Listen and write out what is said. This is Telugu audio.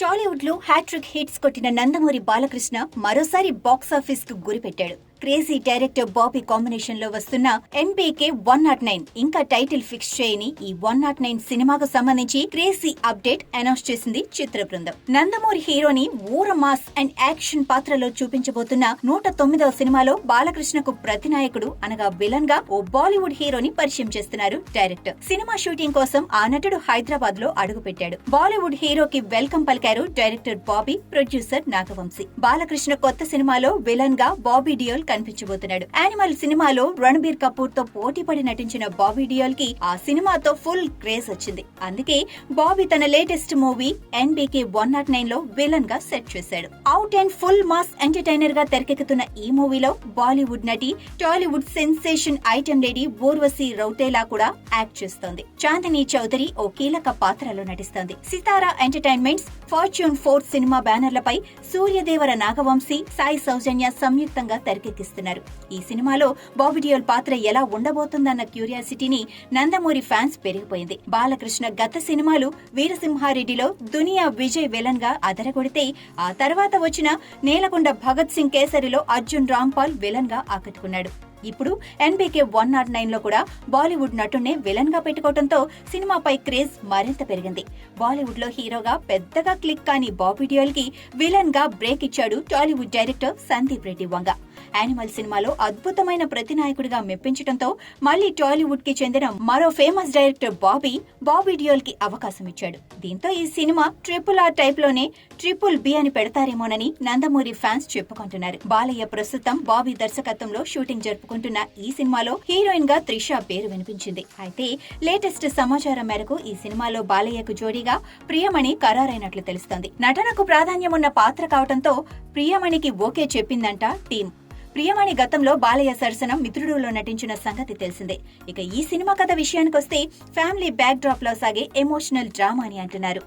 లో హ్యాట్రిక్ హిట్స్ కొట్టిన నందమూరి బాలకృష్ణ మరోసారి బాక్సాఫీస్కు గురిపెట్టాడు. క్రేజీ డైరెక్టర్ బాబీ కాంబినేషన్లో వస్తున్న ఎన్బీకే వన్ నాట్ నైన్. ఇంకా టైటిల్ ఫిక్స్ చేయని ఈ వన్ నాట్ నైన్ సినిమాకు సంబంధించి క్రేజీ అప్డేట్ అనౌన్స్ చేసింది చిత్ర బృందం. నందమూరి హీరోని ఊర మాస్ అండ్ యాక్షన్ పాత్రలో చూపించబోతున్న నూట తొమ్మిదవ సినిమాలో బాలకృష్ణకు ప్రతినాయకుడు అనగా విలన్గా ఓ బాలీవుడ్ హీరోని పరిచయం చేస్తున్నారు డైరెక్టర్. సినిమా షూటింగ్ కోసం ఆ నటుడు హైదరాబాద్లో అడుగుపెట్టాడు. బాలీవుడ్ హీరోకి వెల్కమ్ పలికారు డైరెక్టర్ బాబీ ప్రొడ్యూసర్ నాగవంశీ. బాలకృష్ణ కొత్త సినిమాలో విలన్గా బాబీ డియోల్ కనిపించబోతున్నాడు. యానిమల్ సినిమాలో రణబీర్ కపూర్తో పోటీ పడి నటించిన బాబీ డియోల్కి ఆ సినిమాతో ఫుల్ క్రేజ్ వచ్చింది. అందుకే బాబీ తన latest movie NBK one not నైన్లో విలన్గా సెట్ చేశాడు. అవుట్ అండ్ ఫుల్ మాస్ ఎంటర్టైనర్గా తెరకెక్కుతున్న ఈ మూవీలో బాలీవుడ్ నటి Tollywood sensation item lady Urvashi Rautela కూడా యాక్ట్ చేస్తోంది. చాందిని చౌదరి ఓ కీలక పాత్రలో నటిస్తోంది. Sithara entertainments fortune four cinema బ్యానర్లపై సూర్యదేవర నాగవంశీ సాయి సౌజన్య సంయుక్తంగా తెరకెక్కిస్తున్నారు. ఈ సినిమాలో బాబిడియోల్ పాత్ర ఎలా ఉండబోతుందన్న క్యూరియాసిటీని నందమూరి ఫ్యాన్స్ పెరిగిపోయింది. బాలకృష్ణ గత సినిమాలు వీరసింహారెడ్డిలో దునియా విజయ్ విలన్గా అదరగొడితే ఆ తర్వాత వచ్చిన నేలకొండ భగత్ సింగ్ కేసరిలో అర్జున్ రాంపాల్ విలన్గా ఆకట్టుకున్నాడు. ఇప్పుడు ఎన్బీకే వన్ నాట్ నైన్లో కూడా బాలీవుడ్ నటునే విలన్గా పెట్టుకోవడంతో సినిమాపై క్రేజ్ మరింత పెరిగింది. బాలీవుడ్లో హీరోగా పెద్దగా క్లిక్ కాని బాబీ డియోల్కి విలన్గా బ్రేక్ ఇచ్చాడు Tollywood director Sandeep Reddy Vanga. Animal సినిమాలో అద్భుతమైన ప్రతినాయకుడిగా మెప్పించడంతో మళ్ళీ టాలీవుడ్కి చెందిన మరో ఫేమస్ డైరెక్టర్ బాబీ బాబీ డియోల్కి అవకాశం ఇచ్చాడు. దీంతో ఈ సినిమా ట్రిపుల్ ఆర్ టైప్లోనే ట్రిపుల్ బి అని పెడతారేమోనని నందమూరి ఫ్యాన్స్ చెప్పుకుంటున్నారు. బాలయ్య ప్రస్తుతం బాబీ దర్శకత్వంలో షూటింగ్ చెప్పుకుంటున్న ఈ సినిమాలో హీరోయిన్గా త్రిష పేరు వినిపించింది. అయితే లేటెస్ట్ సమాచారం మేరకు ఈ సినిమాలో బాలయ్యకు జోడీగా ప్రియమణి ఖరారైనట్లు తెలుస్తోంది. నటనకు ప్రాధాన్యమున్న పాత్ర కావడంతో ప్రియమణికి ఓకే చెప్పిందంట టీం ప్రియమణి గతంలో బాలయ్య సరసనం మిత్రుడులో నటించిన సంగతి తెలిసిందే. ఇక ఈ సినిమా కథ విషయానికొస్తే ఫ్యామిలీ బ్యాక్ డ్రాప్లో సాగే ఎమోషనల్ డ్రామా అని అంటున్నారు.